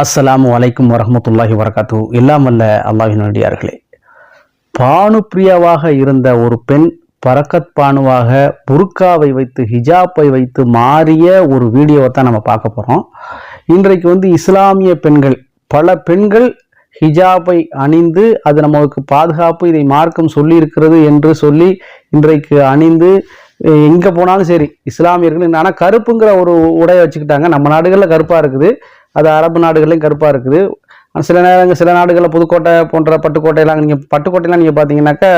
அஸ்ஸலாமு வலைக்கும் வரமத்துல்லாஹி வரகாத்து எல்லாம் வல்ல அல்லாஹின் நடிகார்களே பானுப்பிரியாவாக இருந்த ஒரு பெண் பரக்கத் பானுவாக புர்காவை வைத்து ஹிஜாப்பை வைத்து மாறிய ஒரு வீடியோவை தான் நம்ம பார்க்க போகிறோம் இன்றைக்கு வந்து இஸ்லாமிய பெண்கள் பல பெண்கள் ஹிஜாபை அணிந்து அது நமக்கு பாதுகாப்பு இதை மார்க்கம் சொல்லியிருக்கிறது என்று சொல்லி இன்றைக்கு அணிந்து எங்கே போனாலும் சரி இஸ்லாமியர்கள் ஆனால் கருப்புங்கிற ஒரு உடையை வச்சுக்கிட்டாங்க. நம்ம நாடுகளில் கருப்பாக இருக்குது. அது அரபு நாடுகள்லையும் கருப்பாக இருக்குது. சில நேரங்கள் சில நாடுகளில் புதுக்கோட்டை போன்ற பட்டுக்கோட்டையெல்லாம் நீங்கள் பட்டுக்கோட்டையெல்லாம் நீங்கள் பார்த்தீங்கன்னாக்கா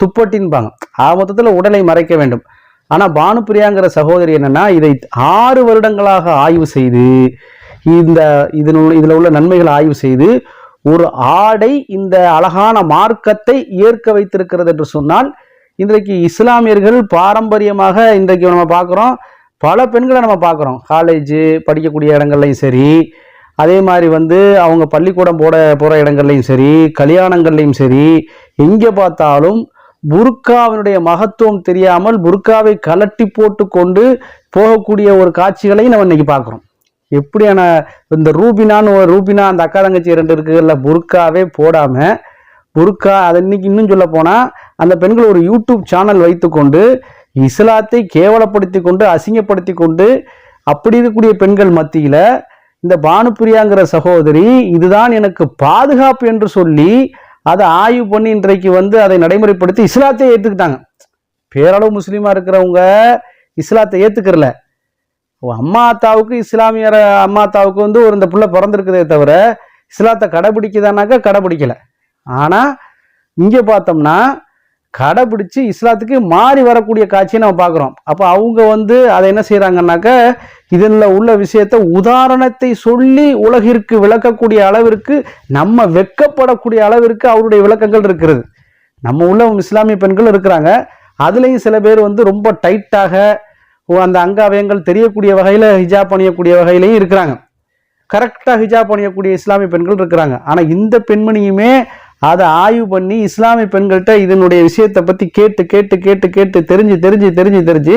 துப்பட்டின்பாங்க. ஆ மொத்தத்தில் உடலை மறைக்க வேண்டும். ஆனால் பானுப்பிரியாங்கிற சகோதரி என்னன்னா இதை ஆறு வருடங்களாக ஆய்வு செய்து இந்த இதில் உள்ள இதில் உள்ள நன்மைகளை ஆய்வு செய்து ஒரு ஆடை இந்த அழகான மார்க்கத்தை ஏற்க வைத்திருக்கிறது என்று சொன்னால் இன்றைக்கு இஸ்லாமியர்கள் பாரம்பரியமாக இன்றைக்கு நம்ம பார்க்குறோம் பல பெண்களை நம்ம பார்க்குறோம். காலேஜு படிக்கக்கூடிய இடங்கள்லையும் சரி அதே மாதிரி வந்து அவங்க பள்ளிக்கூடம் போட போகிற இடங்கள்லையும் சரி கல்யாணங்கள்லையும் சரி எங்கே பார்த்தாலும் புர்காவினுடைய மகத்துவம் தெரியாமல் புர்காவை கலட்டி போட்டு கொண்டு போகக்கூடிய ஒரு காட்சிகளையும் நம்ம இன்னைக்கு பார்க்குறோம். எப்படியான இந்த ரூபினான்னு ஒரு ரூபினா அந்த அக்கா தங்கச்சி ரெண்டு இருக்குல்ல புர்காவே போடாமல் புர்கா அதை இன்னைக்கு இன்னும் சொல்ல போனால் அந்த பெண்கள் ஒரு யூடியூப் சேனல் வைத்துக்கொண்டு இஸ்லாத்தை கேவலப்படுத்தி கொண்டு அசிங்கப்படுத்தி கொண்டு அப்படி இருக்கக்கூடிய பெண்கள் மத்தியில் இந்த பானுப்பிரியாங்கிற சகோதரி இதுதான் எனக்கு பாதுகாப்பு என்று சொல்லி அதை ஆய்வு பண்ணி இன்றைக்கு வந்து அதை நடைமுறைப்படுத்தி இஸ்லாத்தை ஏற்றுக்கிட்டாங்க பேரளவு முஸ்லீமாக இருக்கிறவங்க இஸ்லாத்தை ஏற்றுக்கிறல அம்மா அத்தாவுக்கு இஸ்லாமியர் அம்மா அத்தாவுக்கு வந்து ஒரு இந்த புள்ள பிறந்திருக்குதே தவிர இஸ்லாத்தை கடைபிடிக்குதானாக்கா கடைபிடிக்கலை. ஆனால் இங்கே பார்த்தோம்னா கடைபிடிச்சு இஸ்லாத்துக்கு மாறி வரக்கூடிய காட்சியை நம்ம பார்க்குறோம். அப்போ அவங்க வந்து அதை என்ன செய்கிறாங்கன்னாக்க இதில் உள்ள விஷயத்தை உதாரணத்தை சொல்லி உலகிற்கு விளக்கக்கூடிய அளவிற்கு நம்ம வெட்கப்படக்கூடிய அளவிற்கு அவருடைய விளக்கங்கள் இருக்கிறது. நம்ம உள்ள இஸ்லாமிய பெண்கள் இருக்கிறாங்க. அதுலேயும் சில பேர் வந்து ரொம்ப டைட்டாக அந்த அங்காவயங்கள் தெரியக்கூடிய வகையில் ஹிஜாப் பண்ணியக்கூடிய வகையிலையும் இருக்கிறாங்க. கரெக்டாக ஹிஜாப் பண்ணியக்கூடிய இஸ்லாமிய பெண்கள் இருக்கிறாங்க. ஆனால் இந்த பெண்மணியுமே அதை ஆய்வு பண்ணி இஸ்லாமிய பெண்கள்கிட்ட இதனுடைய விஷயத்தை பற்றி கேட்டு கேட்டு கேட்டு கேட்டு தெரிஞ்சு தெரிஞ்சு தெரிஞ்சு தெரிஞ்சு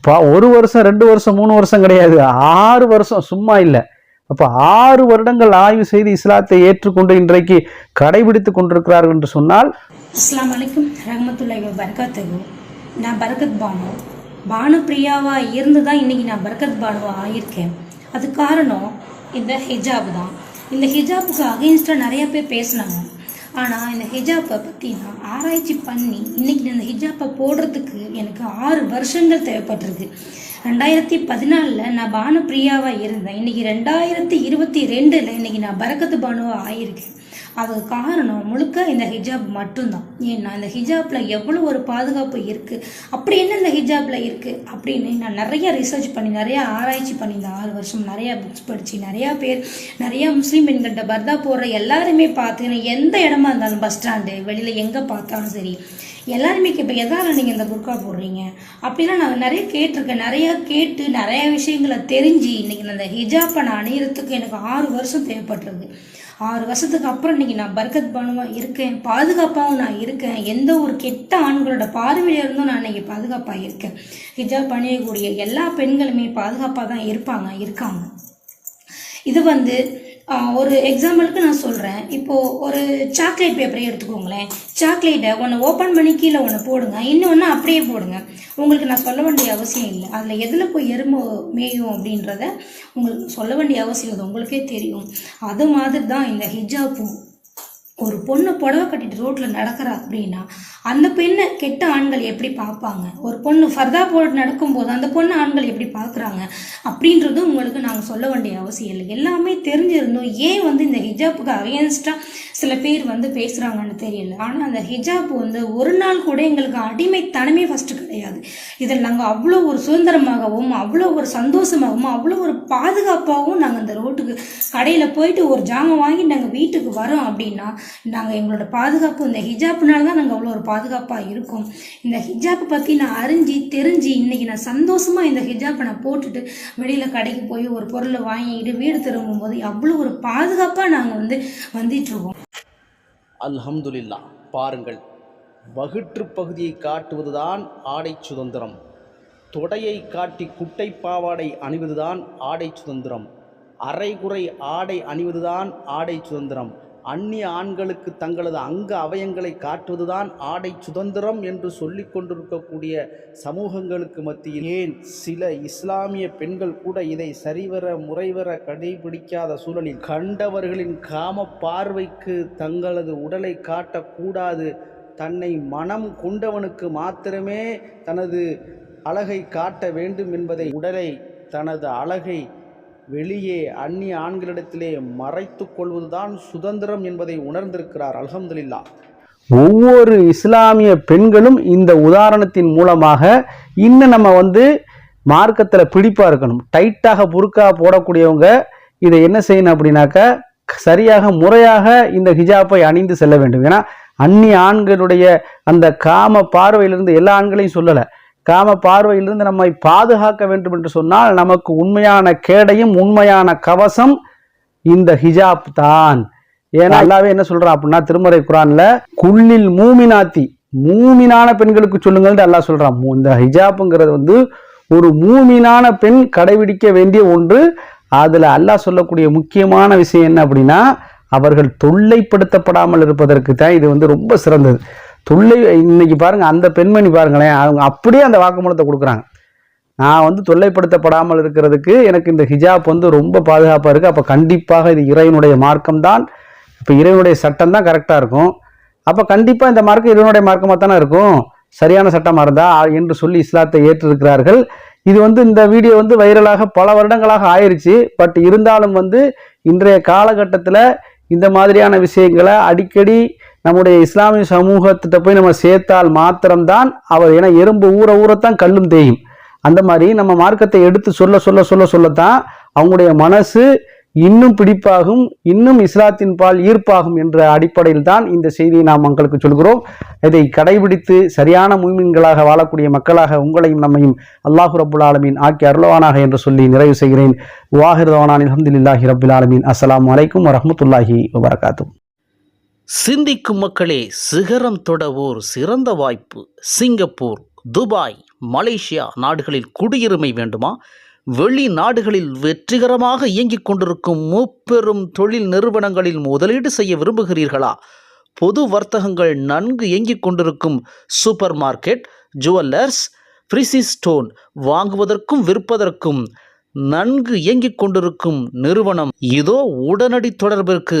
பா ஒரு வருஷம் ரெண்டு வருஷம் மூணு வருஷம் கிடையாது. ஆறு வருஷம் சும்மா இல்லை. அப்போ ஆறு வருடங்கள் ஆய்வு செய்து இஸ்லாத்தை ஏற்றுக்கொண்டு இன்றைக்கு கடைபிடித்து கொண்டிருக்கிறார்கள் என்று சொன்னால் இஸ்லாம் அலைக்கும் ரஹமத்துல்லாய் வ நான் பரகத் பானு. பானு பிரியாவாக இருந்து தான் இன்றைக்கி நான் பரகத் பானுவாக ஆயிருக்கேன். அது காரணம் இந்த ஹிஜாப் தான். இந்த ஹிஜாப்புக்கு அகெயின்ஸ்டாக நிறைய பேர் பேசினாங்க. ஆனால் இந்த ஹிஜாப்பை பற்றி நான் ஆராய்ச்சி பண்ணி இன்னைக்கு இந்த ஹிஜாப்பை போடுறதுக்கு எனக்கு ஆறு வருஷங்கள் தேவைப்பட்டிருக்கு. ரெண்டாயிரத்தி பதினாலில் நான் பானு பிரியாவாக இருந்தேன். இன்னைக்கு ரெண்டாயிரத்தி இருபத்தி ரெண்டில் இன்னைக்கு நான் பரக்கத்து பானுவாக ஆயிருக்கேன். அதுக்கு காரணம் முழுக்க இந்த ஹிஜாப் மட்டும்தான். ஏன்னா இந்த ஹிஜாப்பில் எவ்வளோ ஒரு பாதுகாப்பு இருக்குது அப்படி என்ன இந்த ஹிஜாப்பில் இருக்குது அப்படின்னு நான் நிறைய ரிசர்ச் பண்ணி நிறைய ஆராய்ச்சி பண்ணி இந்த ஆறு வருஷம் நிறையா புக்ஸ் படித்து நிறையா பேர் நிறையா முஸ்லீம் பெண்கள்கிட்ட பர்தா போடுற எல்லாருமே பார்த்து எந்த இடமா இருந்தாலும் பஸ் ஸ்டாண்டு வெளியில் எங்கே பார்த்தாலும் சரி எல்லாருமே இப்போ எதால நீங்கள் இந்த புர்கா போடுறீங்க? அப்படிலாம் நான் நிறைய கேட்டிருக்கேன். நிறையா கேட்டு நிறைய விஷயங்களை தெரிஞ்சு இன்னைக்கு நான் இந்த ஹிஜாப்பை நான் அணியறதுக்கு எனக்கு ஆறு வருஷம் தேவைப்பட்டிருக்கு. ஆறு வருஷத்துக்கு அப்புறம் இன்னைக்கு நான் பர்கத் பானுவாக இருக்கேன். பாதுகாப்பாகவும் நான் இருக்கேன். எந்த ஒரு கெட்ட ஆண்களோட பார்வையில இருந்தும் நான் இன்னைக்கு பாதுகாப்பாக இருக்கேன். ஹிஜாப் அணியக்கூடிய எல்லா பெண்களுமே பாதுகாப்பாக தான் இருப்பாங்க இருக்காங்க. இது வந்து ஒரு எக்ஸாம்பிளுக்கு நான் சொல்கிறேன் இப்போது ஒரு சாக்லேட் பேப்பரை எடுத்துக்கோங்களேன். சாக்லேட்டை ஒன்று ஓப்பன் பண்ணி கீழே ஒன்று போடுங்க. இன்னொன்று அப்படியே போடுங்க. உங்களுக்கு நான் சொல்ல வேண்டிய அவசியம் இல்லை. அதில் எதில் போய் எறும்பு மேயும் அப்படின்றத உங்களுக்கு சொல்ல வேண்டிய அவசியம் அது உங்களுக்கே தெரியும். அது மாதிரி தான் இந்த ஹிஜாப்பும் ஒரு பொண்ணு புடவை கட்டிட்டு ரோட்டில் நடக்கிறா அப்படின்னா அந்த பெண்ணை கெட்ட ஆண்கள் எப்படி பார்ப்பாங்க? ஒரு பொண்ணு ஃபர்தா போட்டு நடக்கும்போது அந்த பொண்ணு ஆண்கள் எப்படி பார்க்குறாங்க? அப்படின்றது உங்களுக்கு நாங்கள் சொல்ல வேண்டிய அவசியம் இல்லை. எல்லாமே தெரிஞ்சிருந்தோம். ஏன் வந்து இந்த ஹிஜாப்புக்கு அகேன்ஸ்டாக சில பேர் வந்து பேசுகிறாங்கன்னு தெரியல. ஆனால் அந்த ஹிஜாப் வந்து ஒரு நாள் கூட எங்களுக்கு அடிமைத்தனமே ஃபஸ்ட்டு கிடையாது. இதில் நாங்கள் அவ்வளோ ஒரு சுதந்திரமாகவும் அவ்வளோ ஒரு சந்தோஷமாகவும் அவ்வளோ ஒரு பாதுகாப்பாகவும் நாங்கள் இந்த ரோட்டுக்கு கடையில் போயிட்டு ஒரு ஜாமான் வாங்கி நாங்கள் வீட்டுக்கு வரோம் அப்படின்னா நாங்கள் எங்களோட பாதுகாப்பு இந்த ஹிஜாப்னால தான் நாங்கள் அவ்வளோ ஒரு பாதுகாப்பாக இருக்கோம். இந்த ஹிஜாப்பை பற்றி நான் அறிஞ்சு தெரிஞ்சு இன்னைக்கு நான் சந்தோஷமாக இந்த ஹிஜாப்பை நான் போட்டுட்டு வெளியில் கடைக்கு போய் ஒரு பொருளை வாங்கிட்டு வீடு திரும்பும்போது அவ்வளோ ஒரு பாதுகாப்பாக நாங்கள் வந்து வந்துட்டுருக்கோம். அல்ஹம்துலில்லா பாருங்கள். வகுற்று பகுதியை காட்டுவதுதான் ஆடை சுதந்திரம். தொடையை காட்டி குட்டை பாவாடை அணிவதுதான் ஆடை சுதந்திரம். அரைகுறை ஆடை அணிவதுதான் ஆடை சுதந்திரம். அந்நிய ஆண்களுக்கு தங்களது அங்க அவயங்களை காட்டுவதுதான் ஆடை சுதந்திரம் என்று சொல்லிக் கொண்டிருக்கக்கூடிய சமூகங்களுக்கு மத்தியில். ஏன்? சில இஸ்லாமிய பெண்கள் கூட இதை சரிவர முறைவர கடைபிடிக்காத சூழலில். கண்டவர்களின் காம பார்வைக்கு தங்களது உடலை காட்டக்கூடாது தன்னை மனம் கொண்டவனுக்கு மாத்திரமே தனது அழகை காட்ட வேண்டும் என்பதை உடலை தனது அழகை வெளியே அந்நிய ஆண்களிடத்திலே மறைத்து கொள்வதுதான் சுதந்திரம் என்பதை உணர்ந்திருக்கிறார். அல்ஹம்துலில்லா. ஒவ்வொரு இஸ்லாமிய பெண்களும் இந்த உதாரணத்தின் மூலமாக இன்னும் நம்ம வந்து மார்க்கத்தில் பிடிப்பாக இருக்கணும். டைட்டாக புருக்கா போடக்கூடியவங்க இதை என்ன செய்யணும் அப்படின்னாக்க சரியாக முறையாக இந்த ஹிஜாப்பை அணிந்து செல்ல வேண்டும். ஏன்னா அந்நிய ஆண்களுடைய அந்த காம பார்வையிலிருந்து எல்லா ஆண்களையும் சொல்லலை. காம பார்வையிலிருந்து நம்மை பாதுகாக்க வேண்டும் என்று சொன்னால் நமக்கு உண்மையான கேடையும் உண்மையான கவசம் இந்த ஹிஜாப் தான். ஏன்னா அல்லாவே என்ன சொல்றான் அப்படின்னா திருமறை குரான்ல குள்ளில் மூமினாத்தி. மூமினான பெண்களுக்கு சொல்லுங்கள் அல்லாஹ் சொல்றான் இந்த ஹிஜாப்புங்கிறது வந்து ஒரு மூமினான பெண் கடைபிடிக்க வேண்டிய ஒன்று. அதுல அல்லாஹ் சொல்லக்கூடிய முக்கியமான விஷயம் என்ன அப்படின்னா அவர்கள் தொல்லைப்படுத்தப்படாமல் இருப்பதற்கு தான் இது வந்து ரொம்ப சிறந்தது. தொல்லை இன்னைக்கு பாருங்கள் அந்த பெண்மணி பாருங்களேன் அவங்க அப்படியே அந்த வாக்குமூலத்தை கொடுக்குறாங்க. நான் வந்து தொல்லைப்படுத்தப்படாமல் இருக்கிறதுக்கு எனக்கு இந்த ஹிஜாப் வந்து ரொம்ப பாதுகாப்பாக இருக்குது அப்போ கண்டிப்பாக இது இறைவனுடைய மார்க்கம் தான் இப்போ இறைவனுடைய சட்டம் தான் கரெக்டாக இருக்கும். அப்போ கண்டிப்பாக இந்த மார்க்கம் இறைவனுடைய மார்க்கமாக தானே இருக்கும்? சரியான சட்டமாக இருந்தா என்று சொல்லி இஸ்லாத்தை ஏற்றிருக்கிறார்கள். இது வந்து இந்த வீடியோ வந்து வைரலாக பல வருடங்களாக ஆயிடுச்சு பட் இருந்தாலும் வந்து இன்றைய காலகட்டத்தில் இந்த மாதிரியான விஷயங்களை அடிக்கடி நம்முடைய இஸ்லாமிய சமூகத்திட்ட போய் நம்ம சேர்த்தால் மாத்திரம்தான் அவர் ஏன்னா எறும்பு ஊற ஊறத்தான் கல்லும் தேயும். அந்த மாதிரி நம்ம மார்க்கத்தை எடுத்து சொல்ல சொல்ல சொல்ல சொல்லத்தான் அவங்களுடைய மனசு இன்னும் பிடிப்பாகும் இன்னும் இஸ்லாத்தின் பால் ஈர்ப்பாகும் என்ற அடிப்படையில் தான் இந்த செய்தியை நாம் மக்களுக்கு சொல்கிறோம். இதை கடைபிடித்து சரியான மூமின்களாக வாழக்கூடிய மக்களாக உங்களையும் நம்மையும் அல்லாஹு ரபுல் ஆலமீன் ஆக்கி அருளவானாக என்று சொல்லி நிறைவு செய்கிறேன். வாஹிர்தவானான் அலமதுல்லாஹி ரபுல் ஆலமீன். அஸ்லாம் அலைக்கும் வரமத்துல்லாஹி வபரகாத்தும் சிந்திக்கும் மக்களே சிகரம் தொடவோர் சிறந்த வாய்ப்பு. சிங்கப்பூர் துபாய் மலேசியா நாடுகளில் குடியுரிமை வேண்டுமா? வெளிநாடுகளில் வெற்றிகரமாக இயங்கிக் கொண்டிருக்கும் முப்பெரும் தொழில் நிறுவனங்களில் முதலீடு செய்ய விரும்புகிறீர்களா? பொது வர்த்தகங்கள் நன்கு இயங்கிக் கொண்டிருக்கும் super market jewellers precious stone வாங்குவதற்கும் விற்பதற்கும் நன்கு இயங்கிக் கொண்டிருக்கும் நிறுவனம் இதோ உடனடி தொடர்பிற்கு.